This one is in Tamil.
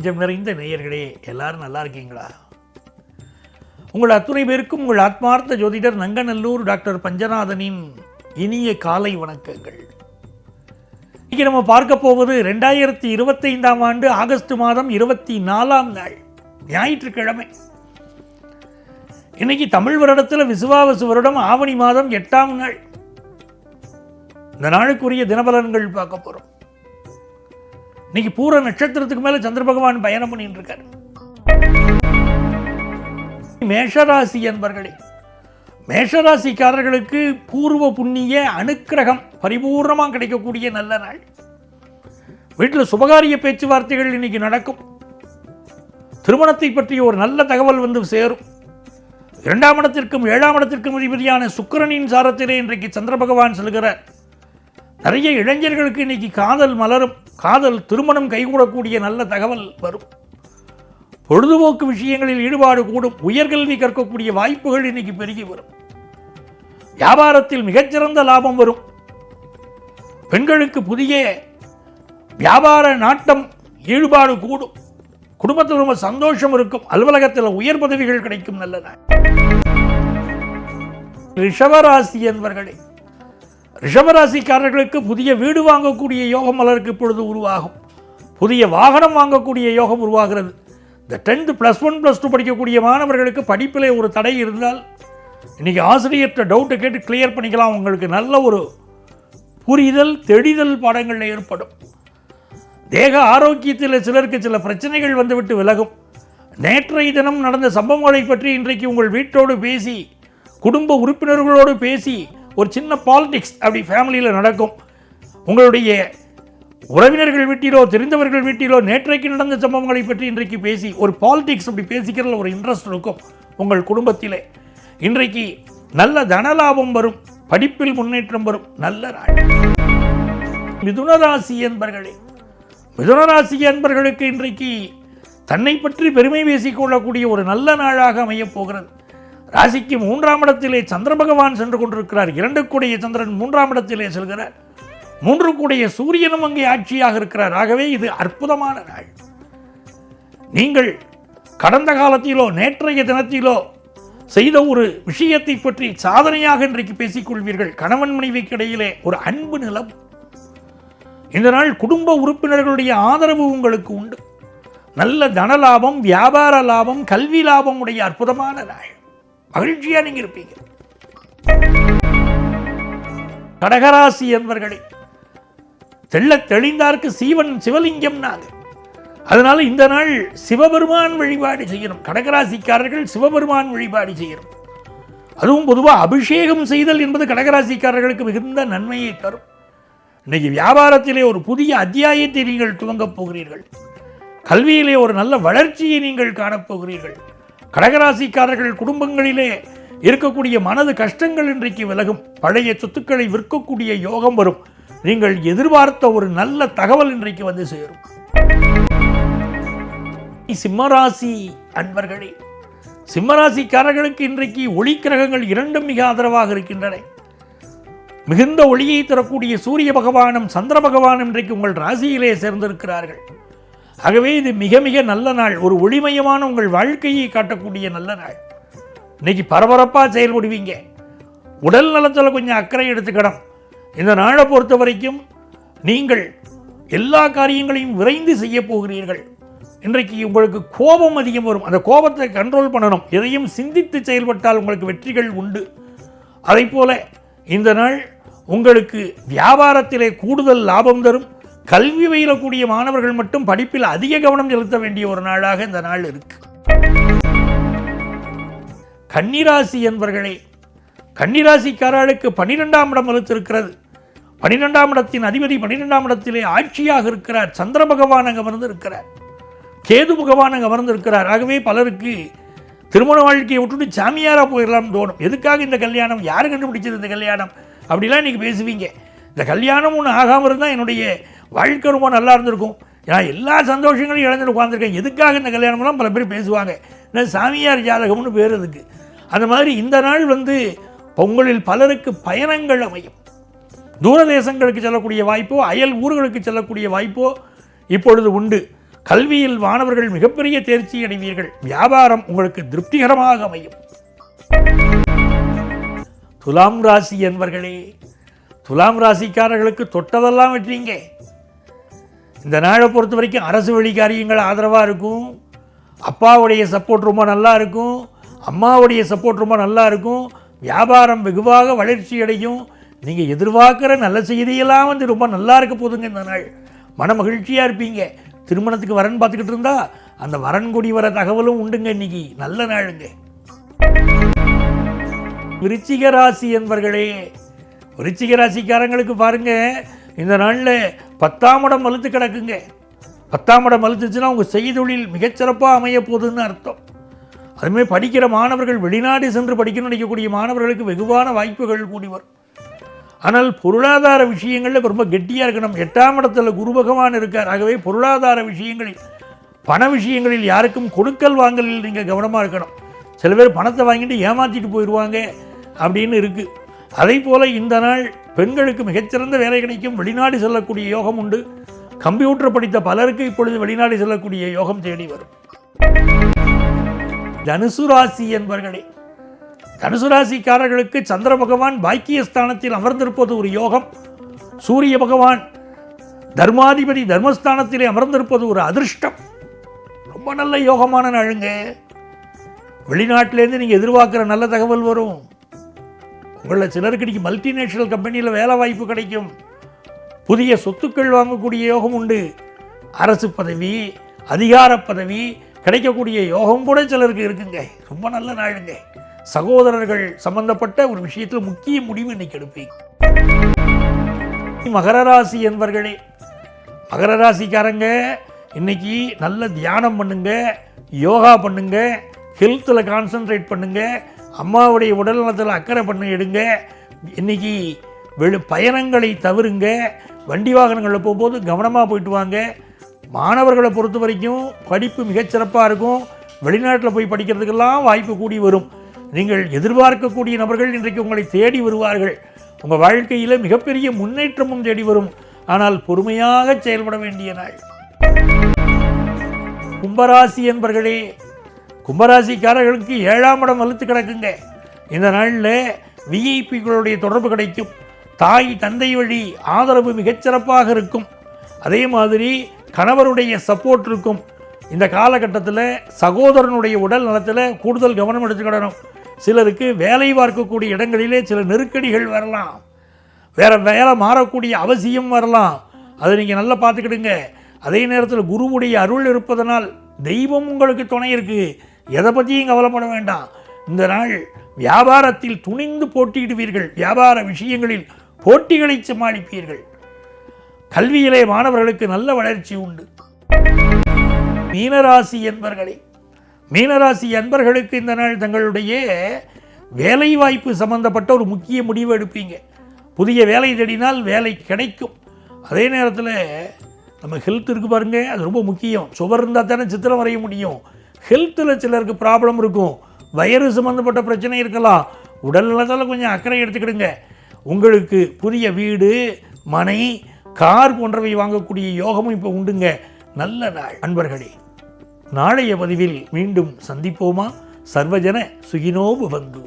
நெஞ்சம் நிறைந்த நேயர்களே எல்லாரும் நல்லா இருக்கீங்களா? உங்கள் அத்துணை பேருக்கும் உங்கள் ஆத்மார்த்த ஜோதிடர் நங்கநல்லூர் டாக்டர் பஞ்சநாதனின் இனிய காலை வணக்கங்கள். இன்னைக்கு நம்ம பார்க்க போவது ரெண்டாயிரத்தி இருபத்தைந்தாம் ஆண்டு ஆகஸ்ட் மாதம் இருபத்தி நாலாம் நாள் ஞாயிற்றுக்கிழமை. இன்னைக்கு தமிழ் வருடத்தில் விசுவாவசு வருடம் ஆவணி மாதம் எட்டாம் நாள். இந்த நாளுக்குரிய தினபலன்கள் பார்க்க போறோம். இன்னைக்கு பூர நட்சத்திரத்துக்கு மேல சந்திர பகவான் பயணம் பண்ணிட்டு இருக்காரு மேஷராசி என்பர்களே மேஷராசிக்காரர்களுக்கு பூர்வ புண்ணிய அனுக்கிரகம் பரிபூர்ணமாக கிடைக்கக்கூடிய நல்ல நாள். வீட்டில் சுபகாரிய பேச்சுவார்த்தைகள் இன்னைக்கு நடக்கும். திருமணத்தை பற்றிய ஒரு நல்ல தகவல் வந்து சேரும். இரண்டாம் இடத்திற்கும் ஏழாம் இடத்திற்கும் அதிபதியான சுக்கிரனின் சாரத்திலே இன்றைக்கு சந்திர பகவான் செல்கிறார். நிறைய இளைஞர்களுக்கு இன்னைக்கு காதல் மலரும் காதல் திருமணம் கைகூடக்கூடிய நல்ல தகவல் வரும். பொழுதுபோக்கு விஷயங்களில் ஈடுபாடு கூடும் உயர்கல்வி கற்கக்கூடிய வாய்ப்புகள் இன்னைக்கு பெருகி வரும். வியாபாரத்தில் மிகச்சிறந்த லாபம் வரும். பெண்களுக்கு புதிய வியாபார நாட்டம் ஈடுபாடு கூடும். குடும்பத்தில் ரொம்ப சந்தோஷம் இருக்கும் அலுவலகத்தில் உயர் பதவிகள் கிடைக்கும் நல்ல ரிஷவராசி என்பவர்களே ரிஷபராசிக்காரர்களுக்கு புதிய வீடு வாங்கக்கூடிய யோகம் மலருக்கு இப்பொழுது உருவாகும். புதிய வாகனம் வாங்கக்கூடிய யோகம் உருவாகிறது. இந்த tenth plus one plus two படிக்கக்கூடிய மாணவர்களுக்கு படிப்பிலே ஒரு தடை இருந்தால் இன்றைக்கி ஆசிரியர்கிட்ட டவுட்டை கேட்டு கிளியர் பண்ணிக்கலாம். உங்களுக்கு நல்ல ஒரு புரிதல் தெளிதல் பாடங்களில் ஏற்படும். தேக ஆரோக்கியத்தில் சிலருக்கு சில பிரச்சனைகள் வந்துவிட்டு விலகும். நேற்றைய தினம் நடந்த சம்பவங்களை பற்றி இன்றைக்கு உங்கள் வீட்டோடு பேசி குடும்ப உறுப்பினர்களோடு பேசி ஒரு சின்ன பாலிடிக்ஸ் அப்படி ஃபேமிலியில் நடக்கும். உங்களுடைய உறவினர்கள் வீட்டிலோ தெரிந்தவர்கள் வீட்டிலோ நேற்றைக்கு நடந்த சம்பவங்களை பற்றி இன்றைக்கு பேசி ஒரு பாலிடிக்ஸ் அப்படி பேசிக்கிறதுல ஒரு இன்ட்ரெஸ்ட் இருக்கும் உங்கள் குடும்பத்திலே. இன்றைக்கு நல்ல தனலாபம் வரும் படிப்பில் முன்னேற்றம் வரும் நல்ல நாள் மிதுனராசி என்பர்களே மிதுனராசி என்பர்களுக்கு இன்றைக்கு தன்னை பற்றி பெருமை பேசிக்கொள்ளக்கூடிய ஒரு நல்ல நாளாக அமையப் போகிறது. ராசிக்கு மூன்றாம் இடத்திலே சந்திர பகவான் சென்று கொண்டிருக்கிறார். இரண்டு கூடிய சந்திரன் மூன்றாம் இடத்திலே செல்கிறார். மூன்று கூடிய சூரியனும் அங்கே ஆட்சியாக இருக்கிறார். ஆகவே இது அற்புதமான நாள். நீங்கள் கடந்த காலத்திலோ நேற்றைய தினத்திலோ செய்த ஒரு விஷயத்தை பற்றி சாதனையாக இன்றைக்கு பேசிக்கொள்வீர்கள் கணவன் மனைவிக்கு இடையிலே ஒரு அன்பு நிலம். இந்த நாள் குடும்ப உறுப்பினர்களுடைய ஆதரவு உங்களுக்கு உண்டு. நல்ல தன லாபம் வியாபார லாபம் கல்வி லாபம் உடைய அற்புதமான நாள். மகிழ்ச்சியாக நீங்க இருப்பீங்க. கடகராசி என்பர்களே தெள்ள தெளிந்தார்க்கு சீவன் சிவலிங்கம் நாங்கள் அதனால இந்த நாள் சிவபெருமான் வழிபாடு செய்யணும். கடகராசிக்காரர்கள் சிவபெருமான் வழிபாடு செய்யணும். அதுவும் பொதுவாக அபிஷேகம் செய்தல் என்பது கடகராசிக்காரர்களுக்கு மிகுந்த நன்மையை தரும். இன்னைக்கு வியாபாரத்திலே ஒரு புதிய அத்தியாயத்தை நீங்கள் துவங்கப் போகிறீர்கள். கல்வியிலே ஒரு நல்ல வளர்ச்சியை நீங்கள் காணப்போகிறீர்கள் கடகராசிக்காரர்கள் குடும்பங்களிலே இருக்கக்கூடிய மனது கஷ்டங்கள் இன்றைக்கு விலகும். பழைய சொத்துக்களை விற்கக்கூடிய யோகம் வரும். நீங்கள் எதிர்பார்த்த ஒரு நல்ல தகவல் இன்றைக்கு வந்து சேரும். சிம்மராசி அன்பர்களே சிம்மராசிக்காரர்களுக்கு இன்றைக்கு ஒளி கிரகங்கள் இரண்டும் மிக ஆதரவாக இருக்கின்றன. மிகுந்த ஒளியை தரக்கூடிய சூரிய பகவானும் சந்திர பகவானும் இன்றைக்கு உங்கள் ராசியிலே சேர்ந்திருக்கிறார்கள். ஆகவே இது மிக மிக நல்ல நாள். ஒரு ஒளிமயமான உங்கள் வாழ்க்கையை காட்டக்கூடிய நல்ல நாள். இன்னைக்கு பரபரப்பாக செயல்படுவீங்க. உடல் நலத்தில் கொஞ்சம் அக்கறை எடுத்துக்கணும். இந்த நாளை பொறுத்த வரைக்கும் நீங்கள் எல்லா காரியங்களையும் விரைந்து செய்ய போகிறீர்கள். இன்றைக்கு உங்களுக்கு கோபம் அதிகம் வரும். அந்த கோபத்தை கண்ட்ரோல் பண்ணணும். எதையும் சிந்தித்து செயல்பட்டால் உங்களுக்கு வெற்றிகள் உண்டு. அதை போல இந்த நாள் உங்களுக்கு வியாபாரத்திலே கூடுதல் லாபம் தரும். கல்வி பயிலக்கூடிய மாணவர்கள் மட்டும் படிப்பில் அதிக கவனம் செலுத்த வேண்டிய ஒரு நாளாக இந்த நாள் இருக்கு. கன்னிராசி என்பர்களே கன்னிராசிக்காரர்களுக்கு பன்னிரெண்டாம் இடம் வலுத்திருக்கிறது பன்னிரெண்டாம் இடத்தின் அதிபதி பன்னிரெண்டாம் இடத்திலே ஆட்சியாக இருக்கிறார். சந்திர பகவான் அங்கே அமர்ந்து இருக்கிறார் கேது பகவான் அங்கே அமர்ந்து இருக்கிறார் ஆகவே பலருக்கு திருமண வாழ்க்கையை விட்டுட்டு சாமியாராக போயிடலாம்னு தோணும். எதுக்காக இந்த கல்யாணம்? யார் கண்டுபிடிச்சது இந்த கல்யாணம்? அப்படிலாம் இன்றைக்கி பேசுவீங்க. இந்த கல்யாணம் ஒன்று ஆகாமல் இருந்தால் என்னுடைய வாழ்க்கை ரொம்ப நல்லா இருந்திருக்கும். ஏன்னா எல்லா சந்தோஷங்களையும் இழந்துட்டு உட்காந்துருக்கேன் எதுக்காக இந்த கல்யாணம்லாம் பல பேர் பேசுவாங்க? நான் சாமியார் ஜாதகம்னு பேர் அதுக்கு. அந்த மாதிரி இந்த நாள் வந்து உங்களில் பலருக்கு பயணங்கள் அமையும். தூரதேசங்களுக்கு செல்லக்கூடிய வாய்ப்போ அயல் ஊர்களுக்கு செல்லக்கூடிய வாய்ப்போ இப்பொழுது உண்டு. கல்வியில் மாணவர்கள் மிகப்பெரிய தேர்ச்சி அடைவீர்கள். வியாபாரம் உங்களுக்கு திருப்திகரமாக அமையும். துலாம் ராசி என்பர்களே துலாம் ராசிக்காரர்களுக்கு தொட்டதெல்லாம் வெற்றீங்க. இந்த நாளை பொறுத்த வரைக்கும் அரசு வழி காரியங்கள் ஆதரவாக இருக்கும். அப்பாவுடைய சப்போர்ட் ரொம்ப நல்லா இருக்கும். அம்மாவுடைய சப்போர்ட் ரொம்ப நல்லா இருக்கும். வியாபாரம் வெகுவாக வளர்ச்சி அடையும். நீங்கள் எதிர்பார்க்குற நல்ல செய்தியெல்லாம் வந்து ரொம்ப நல்லா இருக்க போதுங்க இந்த நாள். மன மகிழ்ச்சியாக இருப்பீங்க. திருமணத்துக்கு வரன் பார்த்துக்கிட்டு இருந்தா அந்த வரன் கூடி வர தகவலும் உண்டுங்க இன்னைக்கு. நல்ல நாளுங்க. விருச்சிக ராசி என்பர்களே விருச்சிக ராசிக்காரங்களுக்கு பாருங்கள் இந்த நாளில் பத்தாம் இடம் வலுத்து கிடக்குங்க. பத்தாம் இடம் வலுத்துச்சுன்னா உங்கள் செய்தொழில் மிகச்சிறப்பாக அமைய போகுதுன்னு அர்த்தம். அதுமாதிரி படிக்கிற மாணவர்கள் வெளிநாடு சென்று படிக்கணும்னு நினைக்கக்கூடிய மாணவர்களுக்கு வெகுவான வாய்ப்புகள் கூடி வரும். ஆனால் பொருளாதார விஷயங்களில் ரொம்ப கெட்டியாக இருக்கணும் எட்டாம் இடத்துல குரு பகவான் இருக்கார். ஆகவே பொருளாதார விஷயங்களில் பண விஷயங்களில் யாருக்கும் கொடுக்கல் வாங்கலில் நீங்கள் கவனமாக இருக்கணும். சில பேர் பணத்தை வாங்கிட்டு ஏமாற்றிட்டு போயிடுவாங்க அப்படின்னு இருக்குது அதே போல் இந்த நாள் பெண்களுக்கு மிகச்சிறந்த வேலை கிடைக்கும் வெளிநாடு செல்லக்கூடிய யோகம் உண்டு. கம்ப்யூட்டர் படித்த பலருக்கு இப்பொழுது வெளிநாடு செல்லக்கூடிய யோகம் தேடி வரும். தனுசு ராசி என்பர்களே தனுசு ராசிக்காரர்களுக்கு சந்திர பகவான் பாக்கியஸ்தானத்தில் அமர்ந்திருப்பது ஒரு யோகம். சூரிய பகவான் தர்மாதிபதி தர்மஸ்தானத்திலே அமர்ந்திருப்பது ஒரு அதிர்ஷ்டம். ரொம்ப நல்ல யோகமான நாளுங்க. வெளிநாட்டிலேருந்து நீங்கள் எதிர்பார்க்குற நல்ல தகவல் வரும். உங்களில் சிலருக்கு இன்றைக்கி மல்டிநேஷ்னல் கம்பெனியில் வேலை வாய்ப்பு கிடைக்கும். புதிய சொத்துக்கள் வாங்கக்கூடிய யோகம் உண்டு. அரசு பதவி அதிகார பதவி கிடைக்கக்கூடிய யோகம் கூட சிலருக்கு இருக்குங்க. ரொம்ப நல்ல நாளுங்க. சகோதரர்கள் சம்பந்தப்பட்ட ஒரு விஷயத்தில் முக்கிய முடிவு இன்னைக்கு எடுப்பீங்க. மகர ராசி என்பர்களே மகர ராசிக்காரங்க இன்னைக்கு நல்ல தியானம் பண்ணுங்க யோகா பண்ணுங்க ஹெல்த்தில் கான்சென்ட்ரேட் பண்ணுங்க அம்மாவுடைய உடல் நலத்தில் அக்கறை பண்ண எடுங்க. இன்னைக்கு வெளி பயணங்களை தவிருங்க. வண்டி வாகனங்களில் போகும்போது கவனமாக போயிட்டு வாங்க. மாணவர்களை பொறுத்த வரைக்கும் படிப்பு மிகச்சிறப்பாக இருக்கும். வெளிநாட்டில் போய் படிக்கிறதுக்கெல்லாம் வாய்ப்பு கூடி வரும். நீங்கள் எதிர்பார்க்கக்கூடிய நபர்கள் இன்றைக்கு உங்களை தேடி வருவார்கள். உங்கள் வாழ்க்கையில் மிகப்பெரிய முன்னேற்றமும் தேடி வரும். ஆனால் பொறுமையாக செயல்பட வேண்டிய நாள். கும்பராசி என்பர்களே கும்பராசிக்காரர்களுக்கு ஏழாம் இடம் வலுத்து கிடக்குங்க. இந்த நாளில் விஐபிகளுடைய தொடர்பு கிடைக்கும். தாய் தந்தை வழி ஆதரவு மிகச்சிறப்பாக இருக்கும். அதே மாதிரி கணவருடைய சப்போர்ட் இருக்கும். இந்த காலகட்டத்தில் சகோதரனுடைய உடல் நலத்தில் கூடுதல் கவனம் எடுத்துக்கிடணும். சிலருக்கு வேலை பார்க்கக்கூடிய இடங்களிலே சில நெருக்கடிகள் வரலாம். வேறு வேலை மாறக்கூடிய அவசியம் வரலாம். அதை நீங்கள் நல்லா பார்த்துக்கிடுங்க. அதே நேரத்தில் குருவுடைய அருள் இருப்பதனால் தெய்வம் உங்களுக்கு துணை இருக்குது எதை பற்றியும் கவலைப்பட வேண்டாம். இந்த நாள் வியாபாரத்தில் துணிந்து போட்டியிடுவீர்கள். வியாபார விஷயங்களில் போட்டிகளை சமாளிப்பீர்கள். கல்வியிலே மாணவர்களுக்கு நல்ல வளர்ச்சி உண்டு. மீனராசி என்பர்களே மீனராசி அன்பர்களுக்கு இந்த நாள் தங்களுடைய வேலை வாய்ப்பு சம்பந்தப்பட்ட ஒரு முக்கிய முடிவு எடுப்பீங்க. புதிய வேலை தேடினால் வேலை கிடைக்கும். அதே நேரத்தில் நம்ம ஹெல்த் இருக்கு பாருங்க அது ரொம்ப முக்கியம். சுவர் இருந்தால் தானே சித்திரம் வரைய முடியும். ஹெல்த்தில் சிலருக்கு ப்ராப்ளம் இருக்கும். வயிறு சம்மந்தப்பட்ட பிரச்சனை இருக்கலாம். உடல்நலத்தில் கொஞ்சம் அக்கறை எடுத்துக்கிடுங்க. உங்களுக்கு புதிய வீடு மனை கார் போன்றவை வாங்கக்கூடிய யோகமும் இப்போ உண்டுங்க. நல்ல நாள். அன்பர்களே நாளைய பதிவில் மீண்டும் சந்திப்போமா? சர்வஜன சுகினோபு வந்து